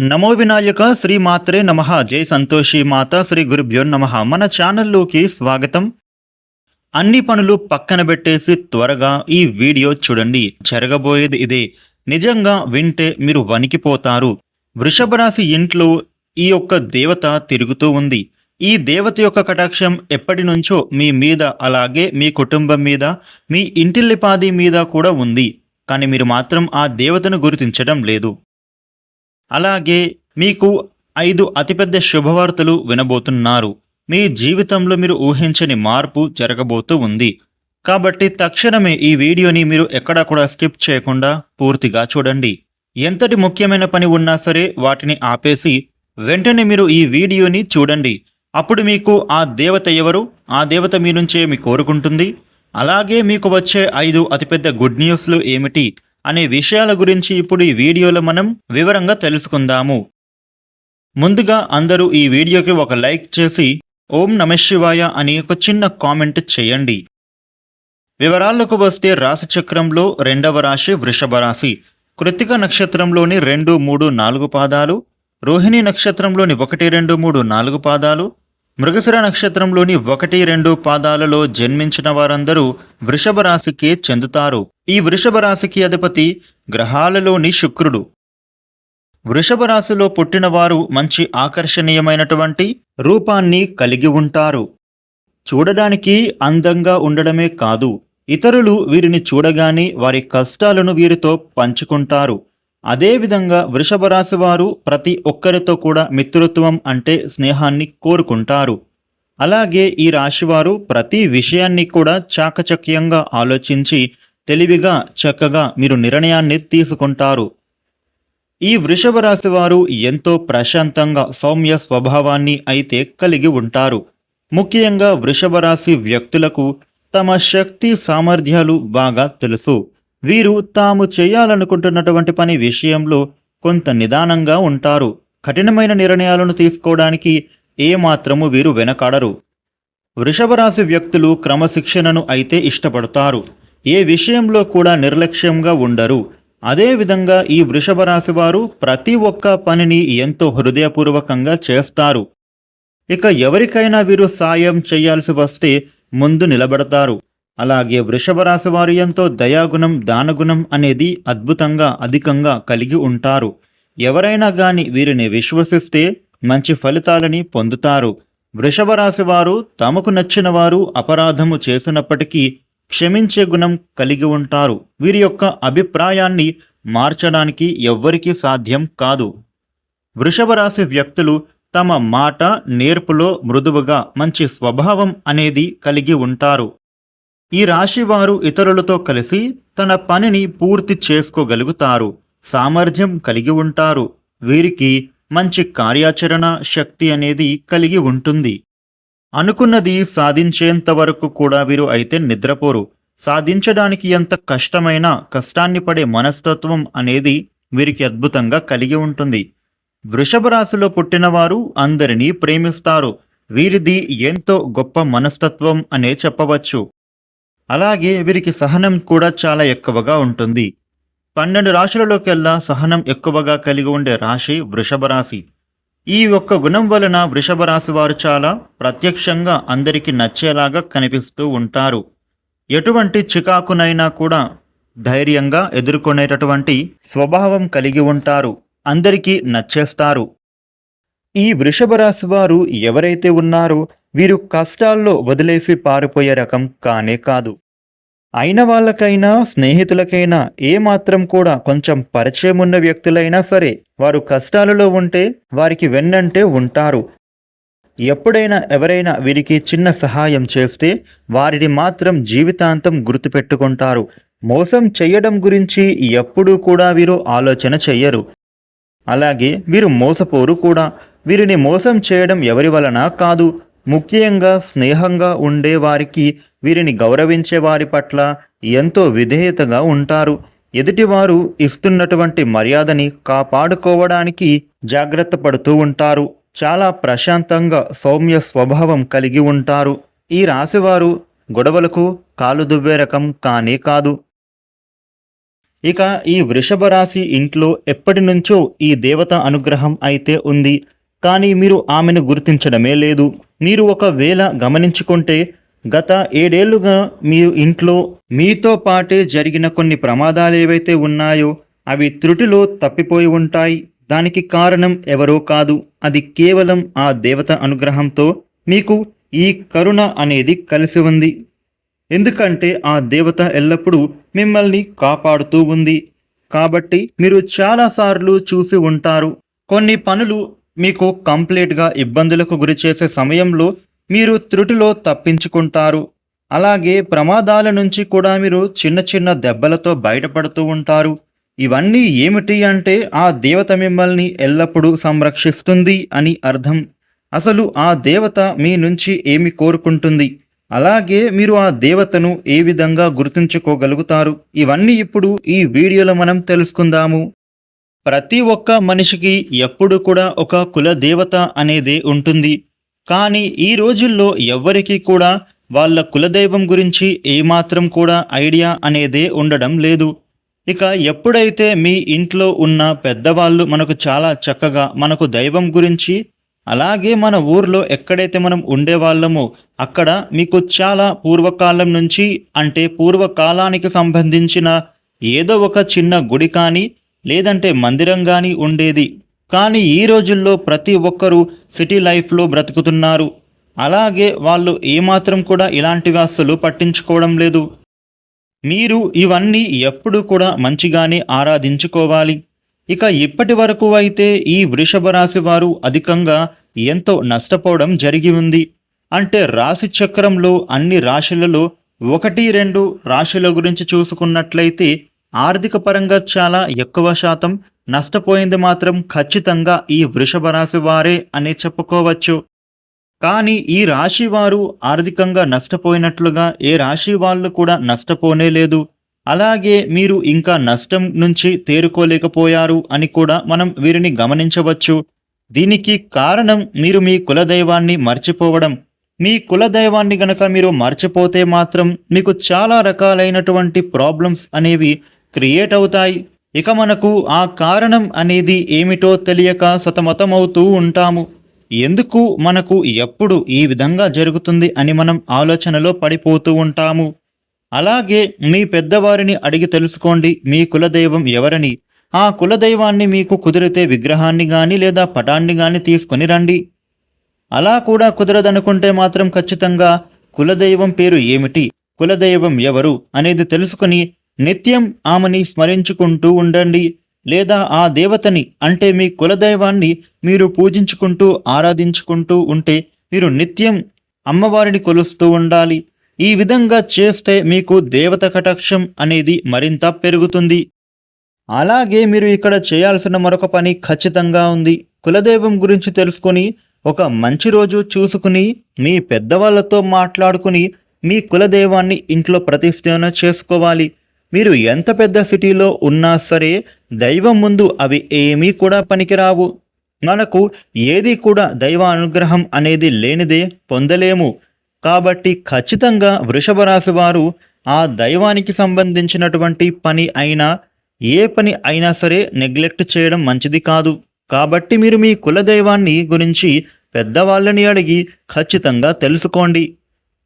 నమో వినాయక శ్రీ మాత్రే నమ. జై సంతోషి మాత శ్రీ గురుభ్యో నమ. మన ఛానల్లోకి స్వాగతం. అన్ని పనులు పక్కన పెట్టేసి త్వరగా ఈ వీడియో చూడండి. జరగబోయేది ఇదే. నిజంగా వింటే మీరు వణికిపోతారు. వృషభ రాశి ఇంట్లో ఈ యొక్క దేవత తిరుగుతూ ఉంది. ఈ దేవత యొక్క కటాక్షం ఎప్పటి నుంచో మీ మీద అలాగే మీ కుటుంబం మీద మీ ఇంటిల్లిపాది మీద కూడా ఉంది. కానీ మీరు మాత్రం ఆ దేవతను గుర్తించడం లేదు. అలాగే మీకు ఐదు అతిపెద్ద శుభవార్తలు వినబోతున్నారు. మీ జీవితంలో మీరు ఊహించని మార్పు జరగబోతూ ఉంది. కాబట్టి తక్షణమే ఈ వీడియోని మీరు ఎక్కడా కూడా స్కిప్ చేయకుండా పూర్తిగా చూడండి. ఎంతటి ముఖ్యమైన పని ఉన్నా సరే వాటిని ఆపేసి వెంటనే మీరు ఈ వీడియోని చూడండి. అప్పుడు మీకు ఆ దేవత ఎవరు? ఆ దేవత మీ నుంచే మీ కోరుకుంటుంది. అలాగే మీకు వచ్చే ఐదు అతిపెద్ద గుడ్ న్యూస్లు ఏమిటి? అనే విషయాల గురించి ఇప్పుడు ఈ వీడియోలో మనం వివరంగా తెలుసుకుందాము. ముందుగా అందరూ ఈ వీడియోకి ఒక లైక్ చేసి ఓం నమశివాయ అని ఒక చిన్న కామెంట్ చేయండి. వివరాలకు వస్తే రాశిచక్రంలో రెండవ రాశి వృషభ రాశి. కృత్తిక నక్షత్రంలోని రెండు మూడు నాలుగు పాదాలు రోహిణి నక్షత్రంలోని ఒకటి రెండు మూడు నాలుగు పాదాలు మృగశిర నక్షత్రంలోని ఒకటి రెండు పాదాలలో జన్మించిన వారందరూ వృషభ రాశికే చెందుతారు. ఈ వృషభ రాశికి అధిపతి గ్రహాలలోని శుక్రుడు. వృషభ రాశిలో మంచి ఆకర్షణీయమైనటువంటి రూపాన్ని కలిగి ఉంటారు. చూడడానికి అందంగా ఉండడమే కాదు ఇతరులు వీరిని చూడగానే వారి కష్టాలను వీరితో పంచుకుంటారు. అదేవిధంగా వృషభ రాశి వారు ప్రతి ఒక్కరితో కూడా మిత్రత్వం అంటే స్నేహాన్ని కోరుకుంటారు. అలాగే ఈ రాశివారు ప్రతి విషయాన్ని కూడా చాకచక్యంగా ఆలోచించి తెలివిగా చక్కగా మీరు నిర్ణయాన్ని తీసుకుంటారు. ఈ వృషభ రాశి వారు ఎంతో ప్రశాంతంగా సౌమ్య స్వభావాన్ని అయితే కలిగి ఉంటారు. ముఖ్యంగా వృషభ రాశి వ్యక్తులకు తమ శక్తి సామర్థ్యాలు బాగా తెలుసు. వీరు తాము చేయాలనుకుంటున్నటువంటి పని విషయంలో కొంత నిదానంగా ఉంటారు. కఠినమైన నిర్ణయాలను తీసుకోవడానికి ఏమాత్రము వీరు వెనకాడరు. వృషభ రాశి వ్యక్తులు క్రమశిక్షణను అయితే ఇష్టపడతారు. ఏ విషయంలో కూడా నిర్లక్ష్యంగా ఉండరు. అదేవిధంగా ఈ వృషభ రాశి వారు ప్రతి ఒక్క పనిని ఎంతో హృదయపూర్వకంగా చేస్తారు. ఇక ఎవరికైనా వీరు సాయం చేయాల్సి వస్తే ముందు నిలబడతారు. అలాగే వృషభ రాశి వారు ఎంతో దయాగుణం దానగుణం అనేది అద్భుతంగా అధికంగా కలిగి ఉంటారు. ఎవరైనా గాని వీరిని విశ్వసిస్తే మంచి ఫలితాలని పొందుతారు. వృషభ రాశి వారు తమకు నచ్చిన వారు అపరాధము చేసినప్పటికీ క్షమించే గుణం కలిగి ఉంటారు. వీరి యొక్క అభిప్రాయాన్ని మార్చడానికి ఎవ్వరికీ సాధ్యం కాదు. వృషభ రాశి వ్యక్తులు తమ మాట నేర్పులో మృదువుగా మంచి స్వభావం అనేది కలిగి ఉంటారు. ఈ రాశి వారు ఇతరులతో కలిసి తన పనిని పూర్తి చేసుకోగలుగుతారు. సామర్థ్యం కలిగి ఉంటారు. వీరికి మంచి కార్యాచరణ శక్తి అనేది కలిగి ఉంటుంది. అనుకున్నది సాధించేంత వరకు కూడా వీరు అయితే నిద్రపోరు. సాధించడానికి ఎంత కష్టమైన కష్టాన్ని పడే మనస్తత్వం అనేది వీరికి అద్భుతంగా కలిగి ఉంటుంది. వృషభ రాశిలో పుట్టినవారు అందరినీ ప్రేమిస్తారు. వీరిది ఎంతో గొప్ప మనస్తత్వం అనే చెప్పవచ్చు. అలాగే వీరికి సహనం కూడా చాలా ఎక్కువగా ఉంటుంది. పన్నెండు రాశులలోకెల్లా సహనం ఎక్కువగా కలిగి ఉండే రాశి వృషభ రాశి. ఈ ఒక్క గుణం వలన వృషభ రాశి వారు చాలా ప్రత్యక్షంగా అందరికీ నచ్చేలాగా కనిపిస్తూ ఉంటారు. ఎటువంటి చికాకునైనా కూడా ధైర్యంగా ఎదుర్కొనేటటువంటి స్వభావం కలిగి ఉంటారు. అందరికీ నచ్చేస్తారు. ఈ వృషభ రాశి వారు ఎవరైతే ఉన్నారో వీరు కష్టాల్లో వదిలేసి పారిపోయే రకం కానే కాదు. అయిన వాళ్ళకైనా స్నేహితులకైనా ఏమాత్రం కూడా కొంచెం పరిచయం ఉన్న వ్యక్తులైనా సరే వారు కష్టాలలో ఉంటే వారికి వెన్నంటే ఉంటారు. ఎప్పుడైనా ఎవరైనా వీరికి చిన్న సహాయం చేస్తే వారిని మాత్రం జీవితాంతం గుర్తుపెట్టుకుంటారు. మోసం చెయ్యడం గురించి ఎప్పుడూ కూడా వీరు ఆలోచన చెయ్యరు. అలాగే వీరు మోసపోరు కూడా. వీరిని మోసం చేయడం ఎవరి వలన కాదు? ముఖ్యంగా స్నేహంగా ఉండే వారికి వీరిని గౌరవించే వారి పట్ల ఎంతో విధేయతగా ఉంటారు. ఎదుటివారు ఇస్తున్నటువంటి మర్యాదని కాపాడుకోవడానికి జాగ్రత్త పడుతూ ఉంటారు. చాలా ప్రశాంతంగా సౌమ్య స్వభావం కలిగి ఉంటారు. ఈ రాశివారు గొడవలకు కాలు దువ్వే రకం కానే కాదు. ఇక ఈ వృషభ రాశి ఇంట్లో ఎప్పటి నుంచో ఈ దేవత అనుగ్రహం అయితే ఉంది. కానీ మీరు ఆమెను గుర్తించడమే లేదు. మీరు ఒకవేళ గమనించుకుంటే గత ఏడేళ్ళుగా మీ ఇంట్లో మీతో పాటే జరిగిన కొన్ని ప్రమాదాలు ఏవైతే ఉన్నాయో అవి త్రుటిలో తప్పిపోయి ఉంటాయి. దానికి కారణం ఎవరో కాదు. అది కేవలం ఆ దేవత అనుగ్రహంతో మీకు ఈ కరుణ అనేది కలిసి ఉంది. ఎందుకంటే ఆ దేవత ఎల్లప్పుడూ మిమ్మల్ని కాపాడుతూ ఉంది. కాబట్టి మీరు చాలాసార్లు చూసి ఉంటారు. కొన్ని పనులు మీకు కంప్లీట్గా ఇబ్బందులకు గురి చేసే సమయంలో మీరు త్రుటిలో తప్పించుకుంటారు. అలాగే ప్రమాదాల నుంచి కూడా మీరు చిన్న చిన్న దెబ్బలతో బయటపడుతూ ఉంటారు. ఇవన్నీ ఏమిటి అంటే ఆ దేవత మిమ్మల్ని ఎల్లప్పుడూ సంరక్షిస్తుంది అని అర్థం. అసలు ఆ దేవత మీ నుంచి ఏమి కోరుకుంటుంది? అలాగే మీరు ఆ దేవతను ఏ విధంగా గుర్తుంచుకోగలుగుతారు? ఇవన్నీ ఇప్పుడు ఈ వీడియోలో మనం తెలుసుకుందాము. ప్రతి ఒక్క మనిషికి ఎప్పుడు కూడా ఒక కుల దేవత అనేది ఉంటుంది. కానీ ఈ రోజుల్లో ఎవ్వరికీ కూడా వాళ్ళ కులదైవం గురించి ఏమాత్రం కూడా ఐడియా అనేదే ఉండడం లేదు. ఇక ఎప్పుడైతే మీ ఇంట్లో ఉన్న పెద్దవాళ్ళు మనకు చాలా చక్కగా మనకు దైవం గురించి అలాగే మన ఊర్లో ఎక్కడైతే మనం ఉండేవాళ్ళమో అక్కడ మీకు చాలా పూర్వకాలం నుంచి అంటే పూర్వకాలానికి సంబంధించిన ఏదో ఒక చిన్న గుడి కానీ లేదంటే మందిరం కానీ ఉండేది. కానీ ఈ రోజుల్లో ప్రతి ఒక్కరూ సిటీ లైఫ్లో బ్రతుకుతున్నారు. అలాగే వాళ్ళు ఏమాత్రం కూడా ఇలాంటి అస్సలు పట్టించుకోవడం లేదు. మీరు ఇవన్నీ ఎప్పుడు కూడా మంచిగానే ఆరాధించుకోవాలి. ఇక ఇప్పటి వరకు అయితే ఈ వృషభ రాశి వారు అధికంగా ఎంతో నష్టపోవడం జరిగి ఉంది. అంటే రాశి చక్రంలో అన్ని రాశులలో ఒకటి రెండు రాశుల గురించి చూసుకున్నట్లయితే ఆర్థిక పరంగా చాలా ఎక్కువ శాతం నష్టపోయింది మాత్రం ఖచ్చితంగా ఈ వృషభ రాశి వారే అని చెప్పుకోవచ్చు. కానీ ఈ రాశి వారు ఆర్థికంగా నష్టపోయినట్లుగా ఏ రాశి వాళ్ళు కూడా నష్టపోనే లేదు. అలాగే మీరు ఇంకా నష్టం నుంచి తేరుకోలేకపోయారు అని కూడా మనం వీరిని గమనించవచ్చు. దీనికి కారణం మీరు మీ కులదైవాన్ని మర్చిపోవడం. మీ కులదైవాన్ని గనక మీరు మర్చిపోతే మాత్రం మీకు చాలా రకాలైనటువంటి ప్రాబ్లమ్స్ అనేవి క్రియేట్ అవుతాయి. ఇక మనకు ఆ కారణం అనేది ఏమిటో తెలియక సతమతమవుతూ ఉంటాము. ఎందుకు మనకు ఎప్పుడు ఈ విధంగా జరుగుతుంది అని మనం ఆలోచనలో పడిపోతూ ఉంటాము. అలాగే మీ పెద్దవారిని అడిగి తెలుసుకోండి మీ కులదైవం ఎవరని. ఆ కులదైవాన్ని మీకు కుదిరితే విగ్రహాన్ని కానీ లేదా పటాన్ని కానీ తీసుకొని రండి. అలా కూడా కుదరదనుకుంటే మాత్రం ఖచ్చితంగా కులదైవం పేరు ఏమిటి కులదైవం ఎవరు అనేది తెలుసుకుని నిత్యం ఆమెని స్మరించుకుంటూ ఉండండి లేదా ఆ దేవతని అంటే మీ కులదైవాన్ని మీరు పూజించుకుంటూ ఆరాధించుకుంటూ ఉంటే మీరు నిత్యం అమ్మవారిని కొలుస్తూ ఉండాలి. ఈ విధంగా చేస్తే మీకు దేవత కటాక్షం అనేది మరింత పెరుగుతుంది. అలాగే మీరు ఇక్కడ చేయాల్సిన మరొక పని ఖచ్చితంగా ఉంది. కులదైవం గురించి తెలుసుకొని ఒక మంచి రోజు చూసుకుని మీ పెద్దవాళ్ళతో మాట్లాడుకుని మీ కులదైవాన్ని ఇంట్లో ప్రతిష్టన చేసుకోవాలి. మీరు ఎంత పెద్ద సిటీలో ఉన్నా సరే దైవం ముందు అవి ఏమీ కూడా పనికిరావు. మనకు ఏది కూడా దైవ అనుగ్రహం అనేది లేనిదే పొందలేము. కాబట్టి ఖచ్చితంగా వృషభ రాశి వారు ఆ దైవానికి సంబంధించినటువంటి పని అయినా ఏ పని అయినా సరే నెగ్లెక్ట్ చేయడం మంచిది కాదు. కాబట్టి మీరు మీ కులదైవాన్ని గురించి పెద్దవాళ్ళని అడిగి ఖచ్చితంగా తెలుసుకోండి.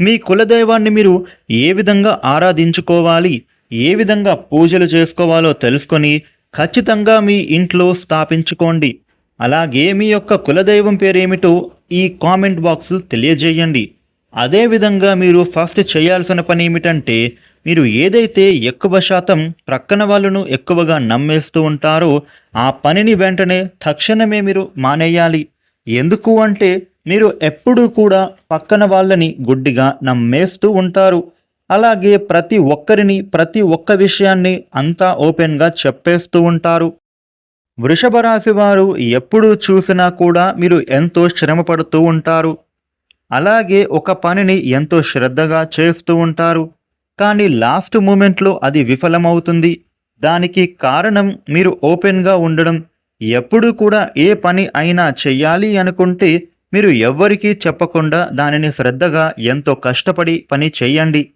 మీ కులదైవాన్ని మీరు ఏ విధంగా ఆరాధించుకోవాలి? ఏ విధంగా పూజలు చేసుకోవాలో తెలుసుకొని ఖచ్చితంగా మీ ఇంట్లో స్థాపించుకోండి. అలాగే మీ యొక్క కులదైవం పేరేమిటో ఈ కామెంట్ బాక్స్ తెలియజేయండి. అదేవిధంగా మీరు ఫస్ట్ చేయాల్సిన పని ఏమిటంటే మీరు ఏదైతే ఎక్కువ శాతం ప్రక్కన వాళ్ళను ఎక్కువగా నమ్మేస్తూ ఉంటారో ఆ పనిని వెంటనే తక్షణమే మీరు మానేయాలి. ఎందుకు అంటే మీరు ఎప్పుడూ కూడా పక్కన వాళ్ళని గుడ్డిగా నమ్మేస్తూ ఉంటారు. అలాగే ప్రతి ఒక్కరిని ప్రతి ఒక్క విషయాన్ని అంతా ఓపెన్గా చెప్పేస్తూ ఉంటారు. వృషభ రాశి వారు ఎప్పుడు చూసినా కూడా మీరు ఎంతో శ్రమ పడుతూ ఉంటారు. అలాగే ఒక పనిని ఎంతో శ్రద్ధగా చేస్తూ ఉంటారు. కానీ లాస్ట్ మూమెంట్లో అది విఫలమవుతుంది. దానికి కారణం మీరు ఓపెన్గా ఉండడం. ఎప్పుడు కూడా ఏ పని అయినా చెయ్యాలి అనుకుంటే మీరు ఎవ్వరికీ చెప్పకుండా దానిని శ్రద్ధగా ఎంతో కష్టపడి పని చెయ్యండి.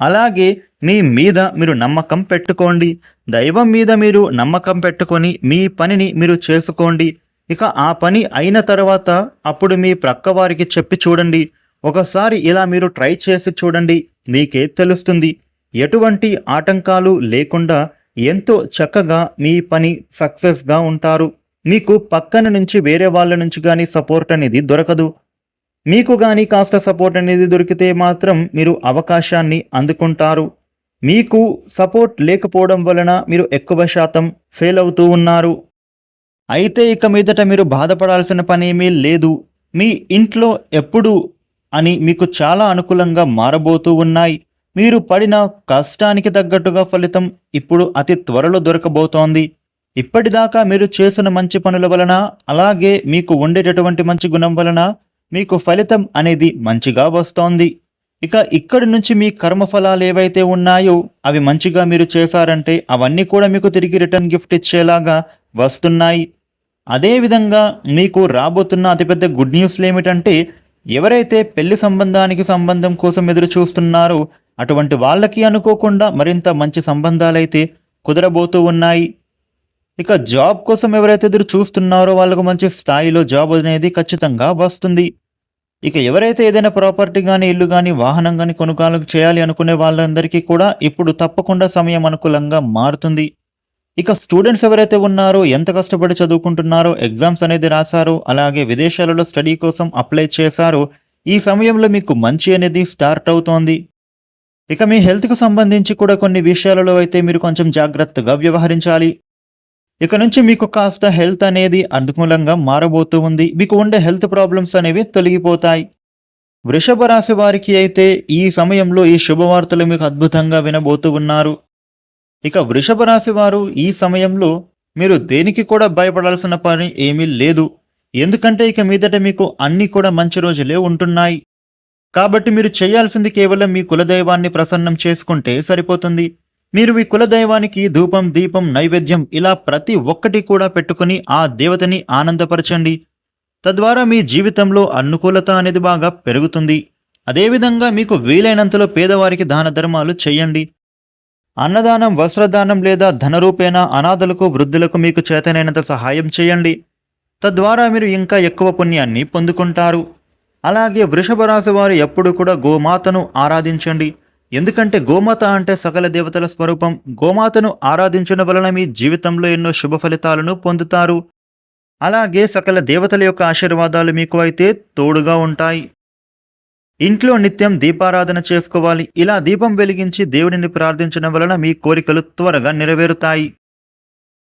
అలాగే మీ మీద మీరు నమ్మకం పెట్టుకోండి. దైవం మీద మీరు నమ్మకం పెట్టుకొని మీ పనిని మీరు చేసుకోండి. ఇక ఆ పని అయిన తర్వాత అప్పుడు మీ ప్రక్క వారికి చెప్పి చూడండి. ఒకసారి ఇలా మీరు ట్రై చేసి చూడండి. మీకే తెలుస్తుంది. ఎటువంటి ఆటంకాలు లేకుండా ఎంతో చక్కగా మీ పని సక్సెస్గా ఉంటారు. మీకు పక్కన నుంచి వేరే వాళ్ళ నుంచి కానీ సపోర్ట్ అనేది దొరకదు. మీకు కానీ కాస్త సపోర్ట్ అనేది దొరికితే మాత్రం మీరు అవకాశాన్ని అందుకుంటారు. మీకు సపోర్ట్ లేకపోవడం వలన మీరు ఎక్కువ శాతం ఫెయిల్ అవుతూ ఉన్నారు. అయితే ఇక మీదట మీరు బాధపడాల్సిన పనేమీ లేదు. మీ ఇంట్లో ఎప్పుడు అని మీకు చాలా అనుకూలంగా మారబోతూ ఉన్నాయి. మీరు పడిన కష్టానికి తగ్గట్టుగా ఫలితం ఇప్పుడు అతి త్వరలో దొరకబోతోంది. ఇప్పటిదాకా మీరు చేసిన మంచి పనుల వలన అలాగే మీకు ఉండేటటువంటి మంచి గుణం వలన మీకు ఫలితం అనేది మంచిగా వస్తోంది. ఇక ఇక్కడి నుంచి మీ కర్మఫలాలు ఏవైతే ఉన్నాయో అవి మంచిగా మీరు చేశారంటే అవన్నీ కూడా మీకు తిరిగి రిటర్న్ గిఫ్ట్ ఇచ్చేలాగా వస్తున్నాయి. అదేవిధంగా మీకు రాబోతున్న అతిపెద్ద గుడ్ న్యూస్లు ఏమిటంటే ఎవరైతే పెళ్ళి సంబంధానికి సంబంధం కోసం ఎదురు చూస్తున్నారో అటువంటి వాళ్ళకి అనుకోకుండా మరింత మంచి సంబంధాలైతే కుదరబోతూ ఉన్నాయి. ఇక జాబ్ కోసం ఎవరైతే ఎదురు చూస్తున్నారో వాళ్ళకు మంచి స్థాయిలో జాబ్ అనేది ఖచ్చితంగా వస్తుంది. ఇక ఎవరైతే ఏదైనా ప్రాపర్టీ కానీ ఇల్లు కానీ వాహనం కానీ కొనుగోలు చేయాలి అనుకునే వాళ్ళందరికీ కూడా ఇప్పుడు తప్పకుండా సమయం అనుకూలంగా మారుతుంది. ఇక స్టూడెంట్స్ ఎవరైతే ఉన్నారో ఎంత కష్టపడి చదువుకుంటున్నారో ఎగ్జామ్స్ అనేది రాశారో అలాగే విదేశాలలో స్టడీ కోసం అప్లై చేశారో ఈ సమయంలో మీకు మంచి అనేది స్టార్ట్ అవుతోంది. ఇక మీ హెల్త్కు సంబంధించి కూడా కొన్ని విషయాలలో అయితే మీరు కొంచెం జాగ్రత్తగా వ్యవహరించాలి. ఇక నుంచి మీకు కాస్త హెల్త్ అనేది అనుకూలంగా మారబోతూ ఉంది. మీకు ఉండే హెల్త్ ప్రాబ్లమ్స్ అనేవి తొలగిపోతాయి. వృషభ రాశి వారికి అయితే ఈ సమయంలో ఈ శుభవార్తలు మీకు అద్భుతంగా వినబోతూ ఉన్నారు. ఇక వృషభ రాశి వారు ఈ సమయంలో మీరు దేనికి కూడా భయపడాల్సిన పని ఏమీ లేదు. ఎందుకంటే ఇక మీదట మీకు అన్ని కూడా మంచి రోజులే ఉంటున్నాయి. కాబట్టి మీరు చేయాల్సింది కేవలం మీ కులదైవాన్ని ప్రసన్నం చేసుకుంటే సరిపోతుంది. మీరు మీ కులదైవానికి ధూపం దీపం నైవేద్యం ఇలా ప్రతి ఒక్కటి కూడా పెట్టుకుని ఆ దేవతని ఆనందపరచండి. తద్వారా మీ జీవితంలో అనుకూలత అనేది బాగా పెరుగుతుంది. అదేవిధంగా మీకు వీలైనంతలో పేదవారికి దాన ధర్మాలు చేయండి. అన్నదానం వస్త్రదానం లేదా ధనరూపేణ అనాథలకు వృద్ధులకు మీకు చేతనైనంత సహాయం చేయండి. తద్వారా మీరు ఇంకా ఎక్కువ పుణ్యాన్ని పొందుకుంటారు. అలాగే వృషభ రాశి వారు ఎప్పుడు కూడా గోమాతను ఆరాధించండి. ఎందుకంటే గోమాత అంటే సకల దేవతల స్వరూపం. గోమాతను ఆరాధించడం వలన మీ జీవితంలో ఎన్నో శుభ ఫలితాలను పొందుతారు. అలాగే సకల దేవతల యొక్క ఆశీర్వాదాలు మీకు అయితే తోడుగా ఉంటాయి. ఇంట్లో నిత్యం దీపారాధన చేసుకోవాలి. ఇలా దీపం వెలిగించి దేవుడిని ప్రార్థించడం వలన మీ కోరికలు త్వరగా నెరవేరుతాయి.